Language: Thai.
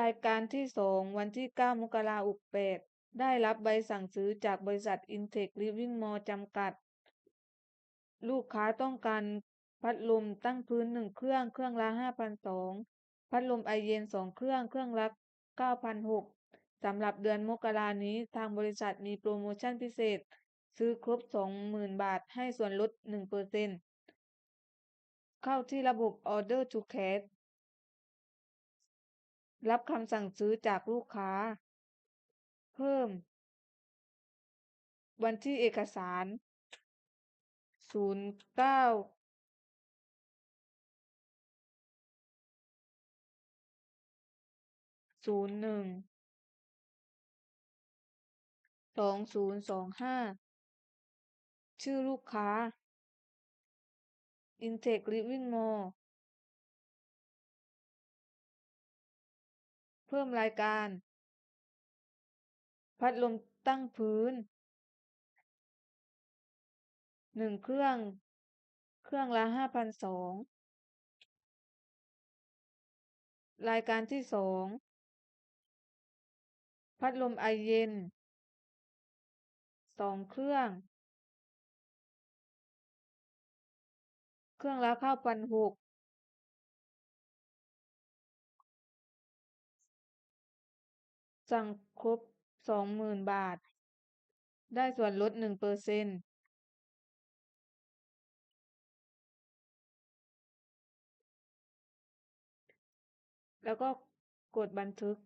รายการที่2วันที่ 9 มกราคม68ได้รับใบสั่งซื้อจากบริษัท Intex Living Mall จำกัด ลูกค้าต้องการพัดลมตั้งพื้น1เครื่องเครื่องละ5,200พัดลมไอเย็น2เครื่องเครื่องละ9,600สำหรับเดือนมกรานี้ทางบริษัทมีโปรโมชั่นพิเศษ ซื้อครบ 20,000 บาทให้ส่วนลด 1%เข้าที่ระบบ Order to Cash รับคำสั่งซื้อจากลูกค้า เพิ่ม วันที่เอกสาร09 01 2025ชื่อลูกค้า Intex Living Mall พิ่มรายการ พัดลมตั้งพื้น1เครื่อง เครื่องละ5,200รายการที่2พัดลมไอเย็น2เครื่อง เครื่องละ9,600 สั่งครบสองหมื่นบาท ได้ส่วนลดหนึ่งเปอร์เซ็นต์แล้วก็กดบันทึก